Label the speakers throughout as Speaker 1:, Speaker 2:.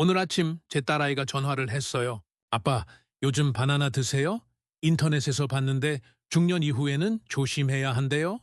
Speaker 1: 오늘 아침 제 딸아이가 전화를 했어요. 아빠, 요즘 바나나 드세요? 인터넷에서 봤는데 중년 이후에는 조심해야 한대요.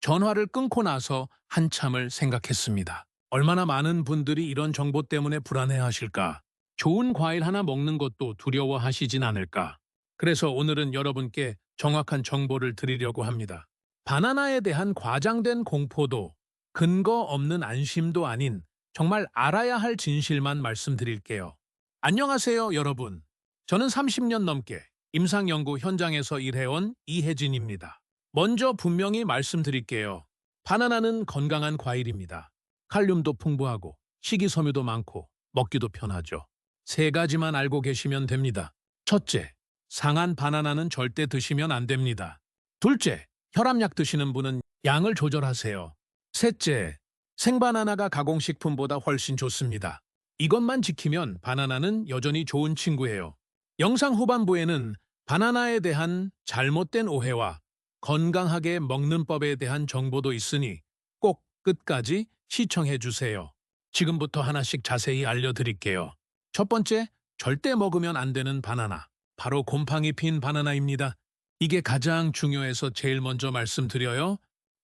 Speaker 1: 전화를 끊고 나서 한참을 생각했습니다. 얼마나 많은 분들이 이런 정보 때문에 불안해하실까? 좋은 과일 하나 먹는 것도 두려워하시진 않을까? 그래서 오늘은 여러분께 정확한 정보를 드리려고 합니다. 바나나에 대한 과장된 공포도 근거 없는 안심도 아닌 정말 알아야 할 진실만 말씀드릴게요. 안녕하세요, 여러분. 저는 30년 넘게 임상연구 현장에서 일해온 이혜진입니다. 먼저 분명히 말씀드릴게요. 바나나는 건강한 과일입니다. 칼륨도 풍부하고 식이섬유도 많고 먹기도 편하죠. 세 가지만 알고 계시면 됩니다. 첫째, 상한 바나나는 절대 드시면 안 됩니다. 둘째, 혈압약 드시는 분은 양을 조절하세요. 셋째, 생바나나가 가공식품보다 훨씬 좋습니다. 이것만 지키면 바나나는 여전히 좋은 친구예요. 영상 후반부에는 바나나에 대한 잘못된 오해와 건강하게 먹는 법에 대한 정보도 있으니 꼭 끝까지 시청해 주세요. 지금부터 하나씩 자세히 알려드릴게요. 첫 번째, 절대 먹으면 안 되는 바나나. 바로 곰팡이 핀 바나나입니다. 이게 가장 중요해서 제일 먼저 말씀드려요.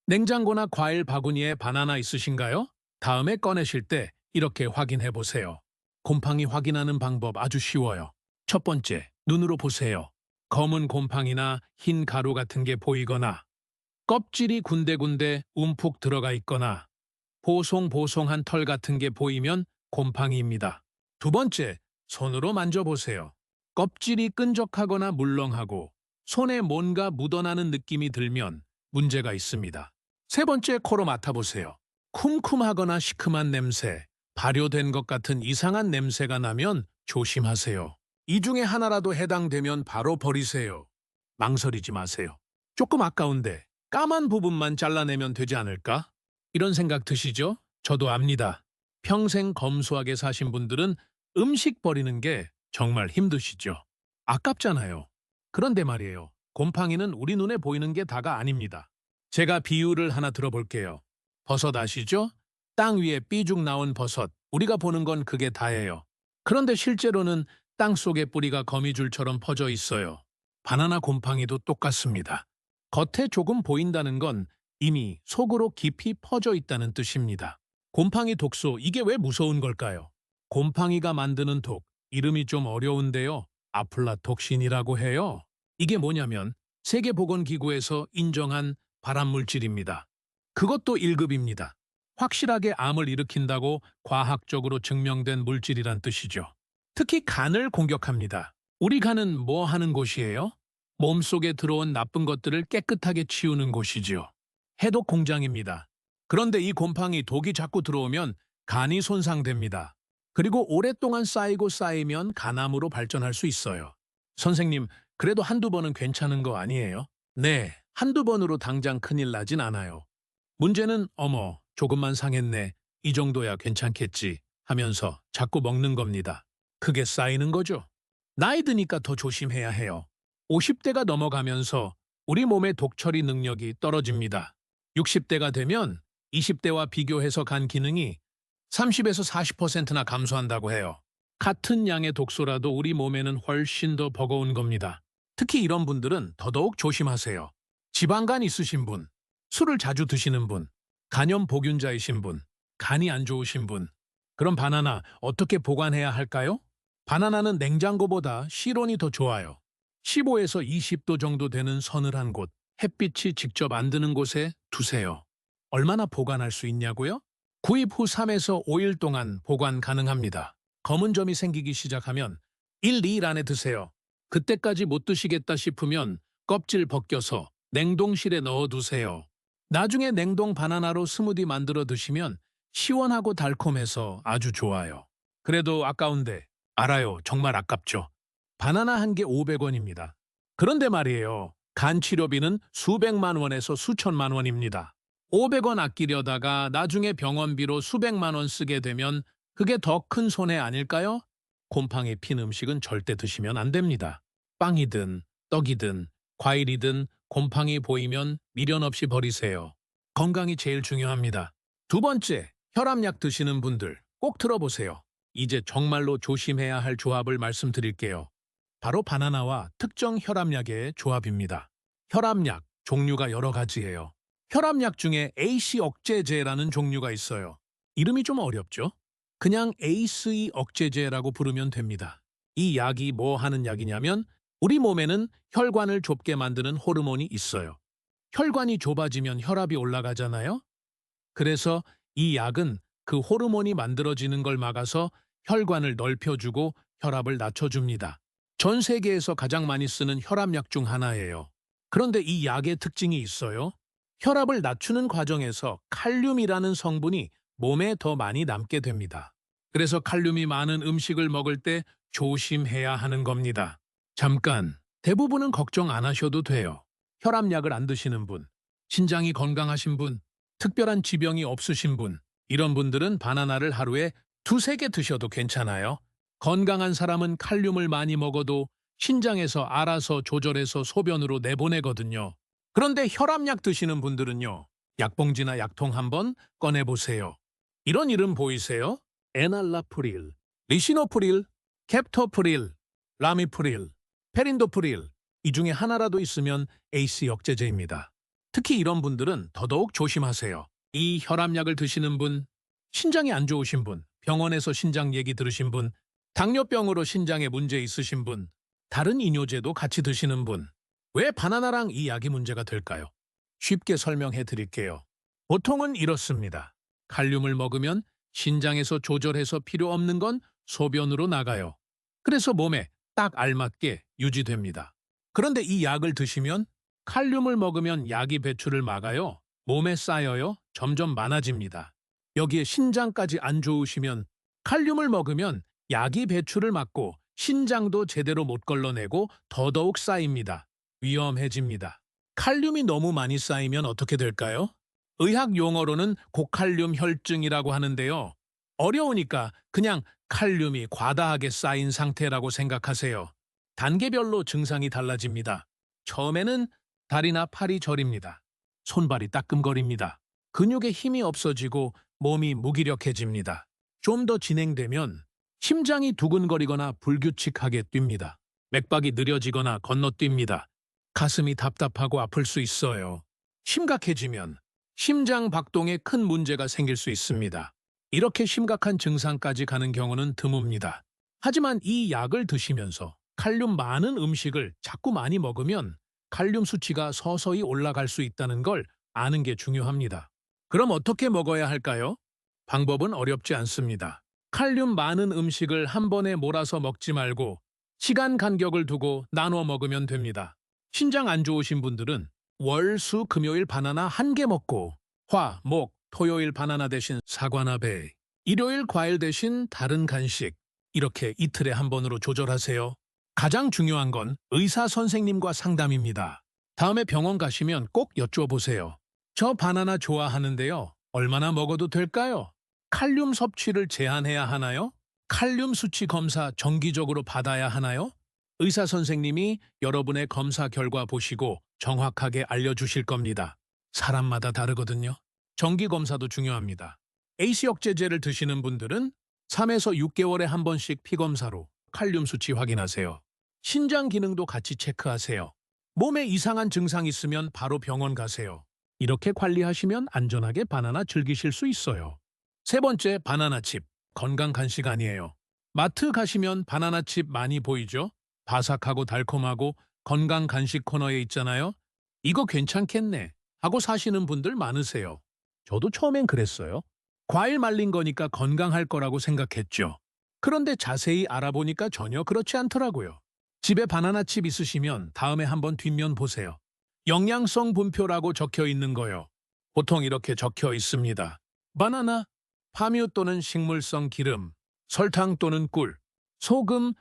Speaker 1: 냉장고나 과일 바구니에 바나나 있으신가요? 다음에 꺼내실 때 이렇게 확인해 보세요. 곰팡이 확인하는 방법 아주 쉬워요. 첫 번째, 눈으로 보세요. 검은 곰팡이나 흰 가루 같은 게 보이거나 껍질이 군데군데 움푹 들어가 있거나 보송보송한 털 같은 게 보이면 곰팡이입니다. 두 번째, 손으로 만져보세요. 껍질이 끈적하거나 물렁하고 손에 뭔가 묻어나는 느낌이 들면 문제가 있습니다. 세 번째, 코로 맡아보세요. 쿰쿰하거나 시큼한 냄새, 발효된 것 같은 이상한 냄새가 나면 조심하세요. 이 중에 하나라도 해당되면 바로 버리세요. 망설이지 마세요. 조금 아까운데 까만 부분만 잘라내면 되지 않을까? 이런 생각 드시죠? 저도 압니다. 평생 검소하게 사신 분들은 음식 버리는 게 정말 힘드시죠. 아깝잖아요. 그런데 말이에요. 곰팡이는 우리 눈에 보이는 게 다가 아닙니다. 제가 비유를 하나 들어볼게요. 버섯 아시죠? 땅 위에 삐죽 나온 버섯. 우리가 보는 건 그게 다예요. 그런데 실제로는 땅 속에 뿌리가 거미줄처럼 퍼져 있어요. 바나나 곰팡이도 똑같습니다. 겉에 조금 보인다는 건 이미 속으로 깊이 퍼져 있다는 뜻입니다. 곰팡이 독소, 이게 왜 무서운 걸까요? 곰팡이가 만드는 독, 이름이 좀 어려운데요. 아플라톡신이라고 해요. 이게 뭐냐면 세계보건기구에서 인정한 발암물질입니다. 그것도 1급입니다. 확실하게 암을 일으킨다고 과학적으로 증명된 물질이란 뜻이죠. 특히 간을 공격합니다. 우리 간은 뭐 하는 곳이에요? 몸속에 들어온 나쁜 것들을 깨끗하게 치우는 곳이지요. 해독 공장입니다. 그런데 이 곰팡이 독이 자꾸 들어오면 간이 손상됩니다. 그리고 오랫동안 쌓이고 쌓이면 간암으로 발전할 수 있어요. 선생님, 그래도 한두 번은 괜찮은 거 아니에요? 네, 한두 번으로 당장 큰일 나진 않아요. 문제는 어머, 조금만 상했네. 이 정도야 괜찮겠지 하면서 자꾸 먹는 겁니다. 크게 쌓이는 거죠. 나이 드니까 더 조심해야 해요. 50대가 넘어가면서 우리 몸의 독처리 능력이 떨어집니다. 60대가 되면 20대와 비교해서 간 기능이 30에서 40%나 감소한다고 해요. 같은 양의 독소라도 우리 몸에는 훨씬 더 버거운 겁니다. 특히 이런 분들은 더더욱 조심하세요. 지방간 있으신 분, 술을 자주 드시는 분, 간염 보균자이신 분, 간이 안 좋으신 분, 그럼 바나나 어떻게 보관해야 할까요? 바나나는 냉장고보다 실온이 더 좋아요. 15에서 20도 정도 되는 서늘한 곳, 햇빛이 직접 안 드는 곳에 두세요. 얼마나 보관할 수 있냐고요? 구입 후 3에서 5일 동안 보관 가능합니다. 검은 점이 생기기 시작하면 1, 2일 안에 드세요. 그때까지 못 드시겠다 싶으면 껍질 벗겨서 냉동실에 넣어 두세요. 나중에 냉동 바나나로 스무디 만들어 드시면 시원하고 달콤해서 아주 좋아요. 그래도 아까운데 알아요. 정말 아깝죠. 바나나 한 개 500원입니다. 그런데 말이에요. 간 치료비는 수백만 원에서 수천만 원입니다. 500원 아끼려다가 나중에 병원비로 수백만 원 쓰게 되면 그게 더 큰 손해 아닐까요? 곰팡이 핀 음식은 절대 드시면 안 됩니다. 빵이든 떡이든 과일이든 곰팡이 보이면 미련 없이 버리세요. 건강이 제일 중요합니다. 두 번째, 혈압약 드시는 분들 꼭 들어보세요. 이제 정말로 조심해야 할 조합을 말씀드릴게요. 바로 바나나와 특정 혈압약의 조합입니다. 혈압약 종류가 여러 가지예요. 혈압약 중에 AC 억제제라는 종류가 있어요. 이름이 좀 어렵죠? 그냥 ACE 억제제라고 부르면 됩니다. 이 약이 뭐 하는 약이냐면 우리 몸에는 혈관을 좁게 만드는 호르몬이 있어요. 혈관이 좁아지면 혈압이 올라가잖아요? 그래서 이 약은 그 호르몬이 만들어지는 걸 막아서 혈관을 넓혀주고 혈압을 낮춰줍니다. 전 세계에서 가장 많이 쓰는 혈압약 중 하나예요. 그런데 이 약의 특징이 있어요. 혈압을 낮추는 과정에서 칼륨이라는 성분이 몸에 더 많이 남게 됩니다. 그래서 칼륨이 많은 음식을 먹을 때 조심해야 하는 겁니다. 잠깐, 대부분은 걱정 안 하셔도 돼요. 혈압약을 안 드시는 분, 신장이 건강하신 분, 특별한 지병이 없으신 분, 이런 분들은 바나나를 하루에 두세 개 드셔도 괜찮아요. 건강한 사람은 칼륨을 많이 먹어도 신장에서 알아서 조절해서 소변으로 내보내거든요. 그런데 혈압약 드시는 분들은요. 약봉지나 약통 한번 꺼내보세요. 이런 이름 보이세요? 에날라프릴, 리시노프릴, 캡토프릴, 라미프릴, 페린도프릴 이 중에 하나라도 있으면 AC 역제제입니다. 특히 이런 분들은 더더욱 조심하세요. 이 혈압약을 드시는 분, 신장이 안 좋으신 분, 병원에서 신장 얘기 들으신 분, 당뇨병으로 신장에 문제 있으신 분, 다른 이뇨제도 같이 드시는 분, 왜 바나나랑 이 약이 문제가 될까요? 쉽게 설명해 드릴게요. 보통은 이렇습니다. 칼륨을 먹으면 신장에서 조절해서 필요 없는 건 소변으로 나가요. 그래서 몸에 딱 알맞게 유지됩니다. 그런데 이 약을 드시면 칼륨을 먹으면 약이 배출을 막아요. 몸에 쌓여요. 점점 많아집니다. 여기에 신장까지 안 좋으시면 칼륨을 먹으면 약이 배출을 막고 신장도 제대로 못 걸러내고 더더욱 쌓입니다. 위험해집니다. 칼륨이 너무 많이 쌓이면 어떻게 될까요? 의학 용어로는 고칼륨 혈증이라고 하는데요. 어려우니까 그냥 칼륨이 과다하게 쌓인 상태라고 생각하세요. 단계별로 증상이 달라집니다. 처음에는 다리나 팔이 저립니다. 손발이 따끔거립니다. 근육에 힘이 없어지고 몸이 무기력해집니다. 좀 더 진행되면 심장이 두근거리거나 불규칙하게 뜁니다. 맥박이 느려지거나 건너뜁니다. 가슴이 답답하고 아플 수 있어요. 심각해지면 심장 박동에 큰 문제가 생길 수 있습니다. 이렇게 심각한 증상까지 가는 경우는 드뭅니다. 하지만 이 약을 드시면서 칼륨 많은 음식을 자꾸 많이 먹으면 칼륨 수치가 서서히 올라갈 수 있다는 걸 아는 게 중요합니다. 그럼 어떻게 먹어야 할까요? 방법은 어렵지 않습니다. 칼륨 많은 음식을 한 번에 몰아서 먹지 말고 시간 간격을 두고 나눠 먹으면 됩니다. 신장 안 좋으신 분들은 월, 수, 금요일 바나나 한 개 먹고 화, 목, 토요일 바나나 대신 사과나 배, 일요일 과일 대신 다른 간식 이렇게 이틀에 한 번으로 조절하세요. 가장 중요한 건 의사 선생님과 상담입니다. 다음에 병원 가시면 꼭 여쭤보세요. 저 바나나 좋아하는데요. 얼마나 먹어도 될까요? 칼륨 섭취를 제한해야 하나요? 칼륨 수치 검사 정기적으로 받아야 하나요? 의사 선생님이 여러분의 검사 결과 보시고 정확하게 알려주실 겁니다. 사람마다 다르거든요. 정기 검사도 중요합니다. AC 억제제를 드시는 분들은 3에서 6개월에 한 번씩 피검사로 칼륨 수치 확인하세요. 신장 기능도 같이 체크하세요. 몸에 이상한 증상 있으면 바로 병원 가세요. 이렇게 관리하시면 안전하게 바나나 즐기실 수 있어요. 세 번째, 바나나칩. 건강 간식 아니에요. 마트 가시면 바나나칩 많이 보이죠? 바삭하고 달콤하고 건강 간식 코너에 있잖아요. 이거 괜찮겠네 하고 사시는 분들 많으세요. 저도 처음엔 그랬어요. 과일 말린 거니까 건강할 거라고 생각했죠. 그런데 자세히 알아보니까 전혀 그렇지 않더라고요. 집에 바나나칩 있으시면 다음에 한번 뒷면 보세요. 영양성 분표라고 적혀 있는 거요. 보통 이렇게 적혀 있습니다. 바나나, 파뮤 또는 식물성 기름, 설탕 또는 꿀, 소금,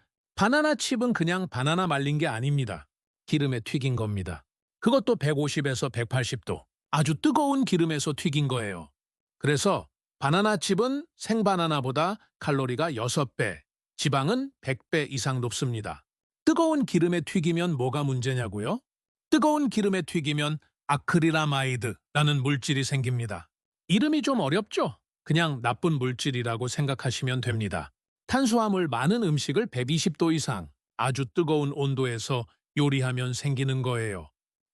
Speaker 1: 바나나 칩은 그냥 바나나 말린 게 아닙니다. 기름에 튀긴 겁니다. 그것도 150에서 180도. 아주 뜨거운 기름에서 튀긴 거예요. 그래서 바나나 칩은 생바나나보다 칼로리가 6배, 지방은 100배 이상 높습니다. 뜨거운 기름에 튀기면 뭐가 문제냐고요? 뜨거운 기름에 튀기면 아크릴라마이드라는 물질이 생깁니다. 이름이 좀 어렵죠? 그냥 나쁜 물질이라고 생각하시면 됩니다. 탄수화물 많은 음식을 120도 이상 아주 뜨거운 온도에서 요리하면 생기는 거예요.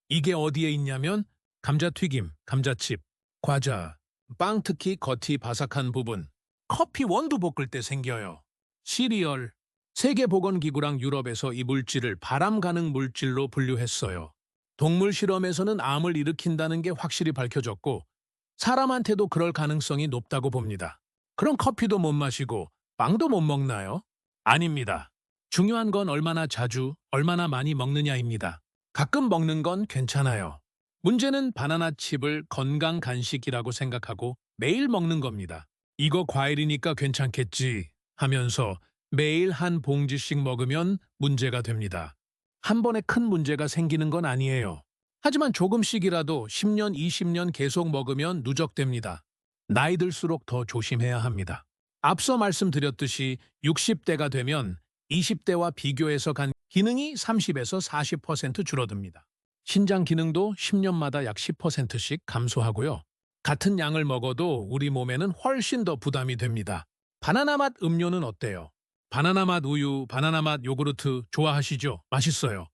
Speaker 1: 이게 어디에 있냐면 감자튀김, 감자칩, 과자, 빵 특히 겉이 바삭한 부분, 커피 원두 볶을 때 생겨요. 시리얼, 세계보건기구랑 유럽에서 이 물질을 바람 가능 물질로 분류했어요. 동물 실험에서는 암을 일으킨다는 게 확실히 밝혀졌고 사람한테도 그럴 가능성이 높다고 봅니다. 그럼 커피도 못 마시고 빵도 못 먹나요? 아닙니다. 중요한 건 얼마나 자주, 얼마나 많이 먹느냐입니다. 가끔 먹는 건 괜찮아요. 문제는 바나나 칩을 건강 간식이라고 생각하고 매일 먹는 겁니다. 이거 과일이니까 괜찮겠지 하면서 매일 한 봉지씩 먹으면 문제가 됩니다. 한 번에 큰 문제가 생기는 건 아니에요. 하지만 조금씩이라도 10년, 20년 계속 먹으면 누적됩니다. 나이 들수록 더 조심해야 합니다. 앞서 말씀드렸듯이 60대가 되면 20대와 비교해서 간 기능이 30에서 40% 줄어듭니다. 신장 기능도 10년마다 약 10%씩 감소하고요. 같은 양을 먹어도 우리 몸에는 훨씬 더 부담이 됩니다. 바나나 맛 음료는 어때요? 바나나 맛 우유, 바나나 맛 요구르트 좋아하시죠? 맛있어요.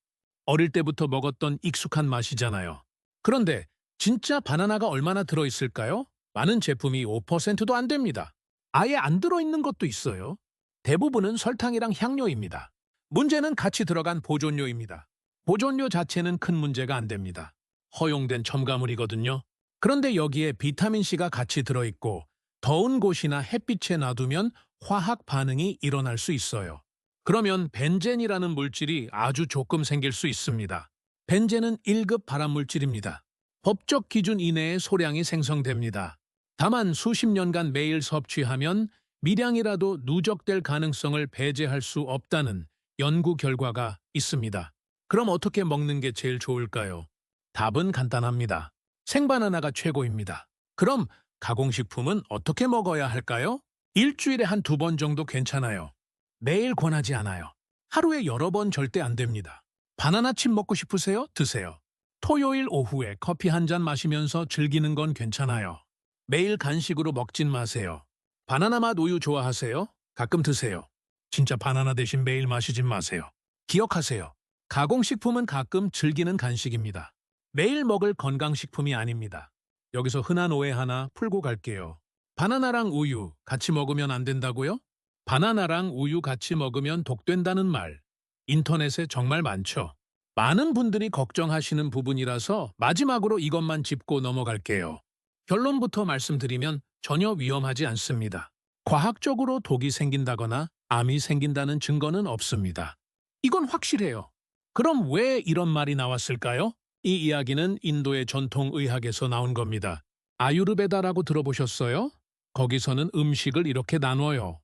Speaker 1: 어릴 때부터 먹었던 익숙한 맛이잖아요. 그런데 진짜 바나나가 얼마나 들어있을까요? 많은 제품이 5%도 안 됩니다. 아예 안 들어있는 것도 있어요. 대부분은 설탕이랑 향료입니다. 문제는 같이 들어간 보존료입니다. 보존료 자체는 큰 문제가 안 됩니다. 허용된 첨가물이거든요. 그런데 여기에 비타민C가 같이 들어있고 더운 곳이나 햇빛에 놔두면 화학 반응이 일어날 수 있어요. 그러면 벤젠이라는 물질이 아주 조금 생길 수 있습니다. 벤젠은 1급 발암물질입니다. 법적 기준 이내의 소량이 생성됩니다. 다만 수십 년간 매일 섭취하면 미량이라도 누적될 가능성을 배제할 수 없다는 연구 결과가 있습니다. 그럼 어떻게 먹는 게 제일 좋을까요? 답은 간단합니다. 생바나나가 최고입니다. 그럼 가공식품은 어떻게 먹어야 할까요? 일주일에 한 두 번 정도 괜찮아요. 매일 권하지 않아요. 하루에 여러 번 절대 안 됩니다. 바나나칩 먹고 싶으세요? 드세요. 토요일 오후에 커피 한 잔 마시면서 즐기는 건 괜찮아요. 매일 간식으로 먹진 마세요. 바나나 맛 우유 좋아하세요? 가끔 드세요. 진짜 바나나 대신 매일 마시진 마세요. 기억하세요. 가공식품은 가끔 즐기는 간식입니다. 매일 먹을 건강식품이 아닙니다. 여기서 흔한 오해 하나 풀고 갈게요. 바나나랑 우유 같이 먹으면 안 된다고요? 바나나랑 우유 같이 먹으면 독된다는 말. 인터넷에 정말 많죠. 많은 분들이 걱정하시는 부분이라서 마지막으로 이것만 짚고 넘어갈게요. 결론부터 말씀드리면 전혀 위험하지 않습니다. 과학적으로 독이 생긴다거나 암이 생긴다는 증거는 없습니다. 이건 확실해요. 그럼 왜 이런 말이 나왔을까요? 이 이야기는 인도의 전통 의학에서 나온 겁니다. 아유르베다라고 들어보셨어요? 거기서는 음식을 이렇게 나눠요.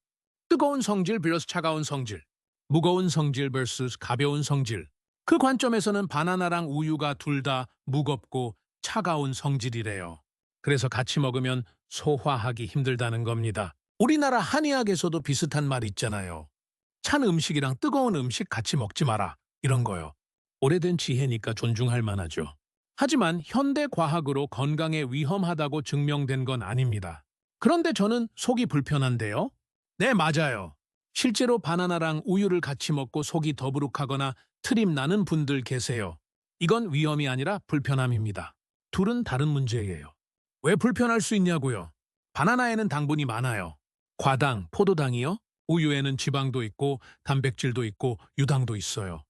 Speaker 1: 뜨거운 성질 vs 차가운 성질, 무거운 성질 vs 가벼운 성질. 그 관점에서는 바나나랑 우유가 둘 다 무겁고 차가운 성질이래요. 그래서 같이 먹으면 소화하기 힘들다는 겁니다. 우리나라 한의학에서도 비슷한 말 있잖아요. 찬 음식이랑 뜨거운 음식 같이 먹지 마라. 이런 거요. 오래된 지혜니까 존중할 만하죠. 하지만 현대 과학으로 건강에 위험하다고 증명된 건 아닙니다. 그런데 저는 속이 불편한데요? 네, 맞아요. 실제로 바나나랑 우유를 같이 먹고 속이 더부룩하거나 트림 나는 분들 계세요. 이건 위험이 아니라 불편함입니다. 둘은 다른 문제예요. 왜 불편할 수 있냐고요? 바나나에는 당분이 많아요. 과당, 포도당이요? 우유에는 지방도 있고 단백질도 있고 유당도 있어요.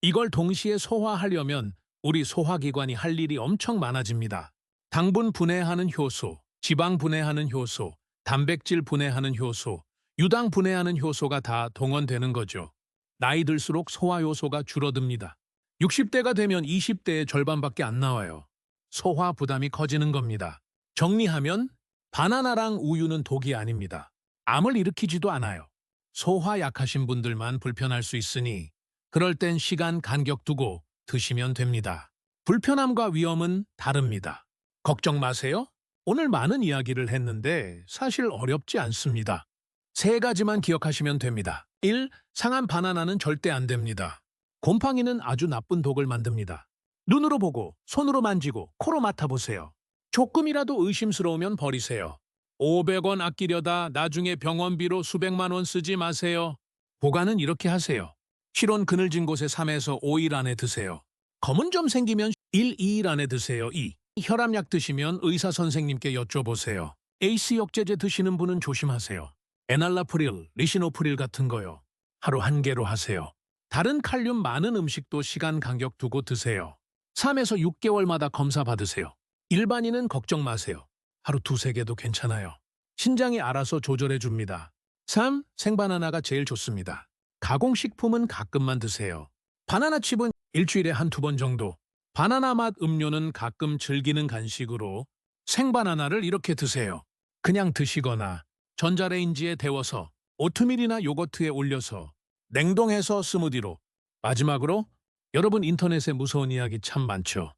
Speaker 1: 이걸 동시에 소화하려면 우리 소화기관이 할 일이 엄청 많아집니다. 당분 분해하는 효소, 지방 분해하는 효소, 단백질 분해하는 효소, 유당 분해하는 효소가 다 동원되는 거죠. 나이 들수록 소화 요소가 줄어듭니다. 60대가 되면 20대의 절반밖에 안 나와요. 소화 부담이 커지는 겁니다. 정리하면 바나나랑 우유는 독이 아닙니다. 암을 일으키지도 않아요. 소화 약하신 분들만 불편할 수 있으니 그럴 땐 시간 간격 두고 드시면 됩니다. 불편함과 위험은 다릅니다. 걱정 마세요. 오늘 많은 이야기를 했는데 사실 어렵지 않습니다. 세 가지만 기억하시면 됩니다. 1. 상한 바나나는 절대 안 됩니다. 곰팡이는 아주 나쁜 독을 만듭니다. 눈으로 보고, 손으로 만지고, 코로 맡아보세요. 조금이라도 의심스러우면 버리세요. 500원 아끼려다 나중에 병원비로 수백만 원 쓰지 마세요. 보관은 이렇게 하세요. 실온 그늘진 곳에 3에서 5일 안에 드세요. 검은 점 생기면 1, 2일 안에 드세요. 2. 혈압약 드시면 의사 선생님께 여쭤보세요. 에이스 역제제 드시는 분은 조심하세요. 에날라프릴, 리시노프릴 같은 거요. 하루 한 개로 하세요. 다른 칼륨 많은 음식도 시간 간격 두고 드세요. 3에서 6개월마다 검사 받으세요. 일반인은 걱정 마세요. 하루 두세 개도 괜찮아요. 신장이 알아서 조절해 줍니다. 3. 생바나나가 제일 좋습니다. 가공식품은 가끔만 드세요. 바나나 칩은 일주일에 한두 번 정도. 바나나 맛 음료는 가끔 즐기는 간식으로 생바나나를 이렇게 드세요. 그냥 드시거나 전자레인지에 데워서 오트밀이나 요거트에 올려서 냉동해서 스무디로. 마지막으로 여러분 인터넷에 무서운 이야기 참 많죠.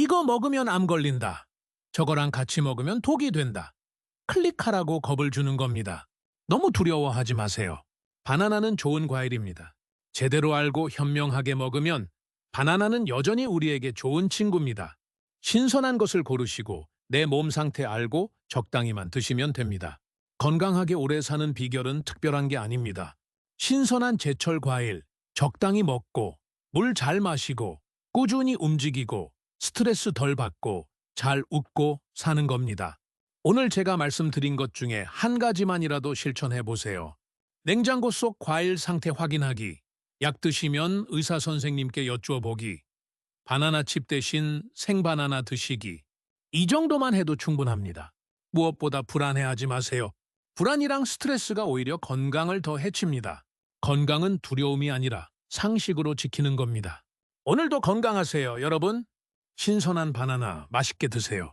Speaker 1: 이거 먹으면 암 걸린다. 저거랑 같이 먹으면 독이 된다. 클릭하라고 겁을 주는 겁니다. 너무 두려워하지 마세요. 바나나는 좋은 과일입니다. 제대로 알고 현명하게 먹으면 바나나는 여전히 우리에게 좋은 친구입니다. 신선한 것을 고르시고 내 몸 상태 알고 적당히만 드시면 됩니다. 건강하게 오래 사는 비결은 특별한 게 아닙니다. 신선한 제철 과일, 적당히 먹고, 물 잘 마시고, 꾸준히 움직이고, 스트레스 덜 받고, 잘 웃고 사는 겁니다. 오늘 제가 말씀드린 것 중에 한 가지만이라도 실천해 보세요. 냉장고 속 과일 상태 확인하기, 약 드시면 의사 선생님께 여쭈어 보기, 바나나 칩 대신 생바나나 드시기. 이 정도만 해도 충분합니다. 무엇보다 불안해하지 마세요. 불안이랑 스트레스가 오히려 건강을 더 해칩니다. 건강은 두려움이 아니라 상식으로 지키는 겁니다. 오늘도 건강하세요, 여러분. 신선한 바나나 맛있게 드세요.